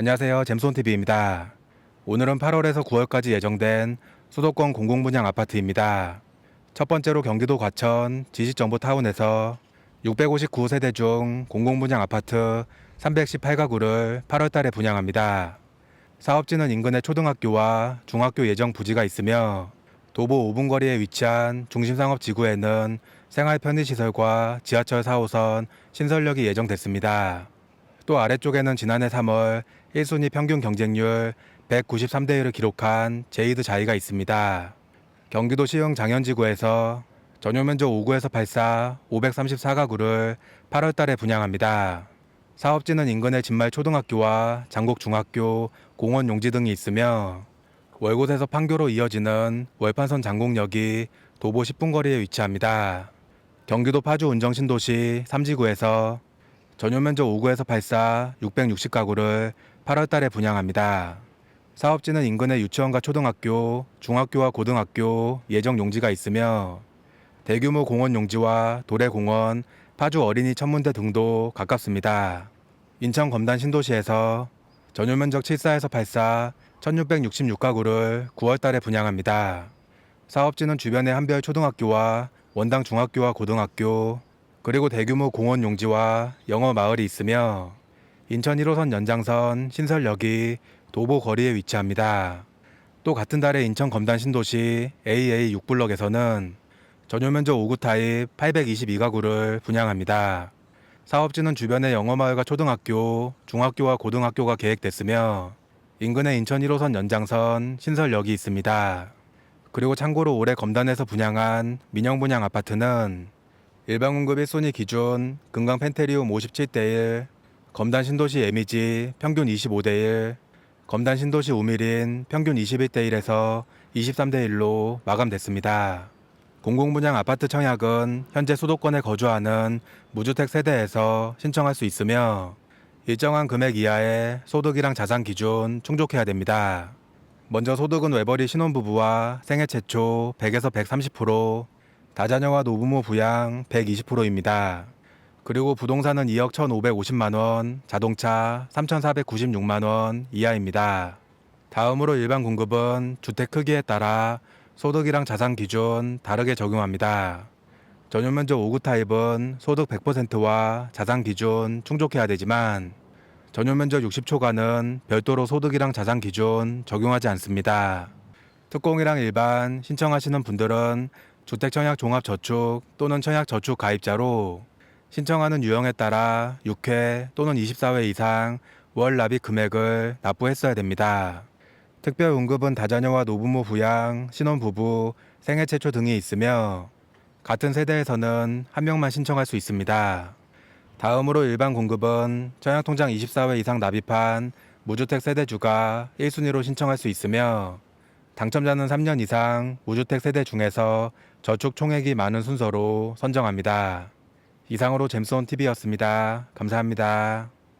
안녕하세요. 잼손TV입니다. 오늘은 8월에서 9월까지 예정된 수도권 공공분양 아파트입니다. 첫 번째로 경기도 과천 지식정보타운에서 659세대 중 공공분양 아파트 318가구를 8월 달에 분양합니다. 사업지는 인근의 초등학교와 중학교 예정 부지가 있으며 도보 5분 거리에 위치한 중심상업 지구에는 생활 편의시설과 지하철 4호선 신설역이 예정됐습니다. 또 아래쪽에는 지난해 3월 1순위 평균 경쟁률 193대 1을 기록한 제이드 자이가 있습니다. 경기도 시흥 장현지구에서 전용 면적 5구에서 84 534가구를 8월 달에 분양합니다. 사업지는 인근의 진말 초등학교와 장곡 중학교, 공원 용지 등이 있으며 월곶에서 판교로 이어지는 월판선 장곡역이 도보 10분 거리에 위치합니다. 경기도 파주 운정신도시 삼지구에서 전용 면적 5구에서 84 660가구를 8월 달에 분양합니다. 사업지는 인근의 유치원과 초등학교, 중학교와 고등학교 예정 용지가 있으며 대규모 공원 용지와 도래공원, 파주 어린이 천문대 등도 가깝습니다. 인천 검단 신도시에서 전용 면적 74에서 84 1666가구를 9월 달에 분양합니다. 사업지는 주변의 한별 초등학교와 원당 중학교와 고등학교, 그리고 대규모 공원 용지와 영어 마을이 있으며 인천 1호선 연장선 신설역이 도보 거리에 위치합니다. 또 같은 달에 인천 검단 신도시 AA 6블럭에서는 전용 면적 5구 타입 822가구를 분양합니다. 사업지는 주변의 영어마을과 초등학교, 중학교와 고등학교가 계획됐으며 인근의 인천 1호선 연장선 신설역이 있습니다. 그리고 참고로 올해 검단에서 분양한 민영분양 아파트는 일반 공급 1순위 기준 금강 펜테리움 57대 1, 검단 신도시 에미지 평균 25대 1, 검단 신도시 우미린 평균 21대 1에서 23대 1로 마감됐습니다. 공공분양 아파트 청약은 현재 수도권에 거주하는 무주택 세대에서 신청할 수 있으며 일정한 금액 이하의 소득이랑 자산 기준 충족해야 됩니다. 먼저 소득은 외벌이 신혼부부와 생애 최초 100에서 130%, 다자녀와 노부모 부양 120%입니다. 그리고 부동산은 2억 1,550만 원, 자동차 3,496만 원 이하입니다. 다음으로 일반 공급은 주택 크기에 따라 소득이랑 자산 기준 다르게 적용합니다. 전용 면적 5구 타입은 소득 100%와 자산 기준 충족해야 되지만 전용 면적 60초간은 별도로 소득이랑 자산 기준 적용하지 않습니다. 특공이랑 일반 신청하시는 분들은 주택청약 종합저축 또는 청약저축 가입자로 신청하는 유형에 따라 6회 또는 24회 이상 월 납입 금액을 납부했어야 됩니다. 특별 응급은 다자녀와 노부모 부양, 신혼부부, 생애 최초 등이 있으며 같은 세대에서는 한 명만 신청할 수 있습니다. 다음으로 일반 공급은 청약통장 24회 이상 납입한 무주택 세대주가 1순위로 신청할 수 있으며 당첨자는 3년 이상 무주택 세대 중에서 저축 총액이 많은 순서로 선정합니다. 이상으로 잼스온 TV였습니다. 감사합니다.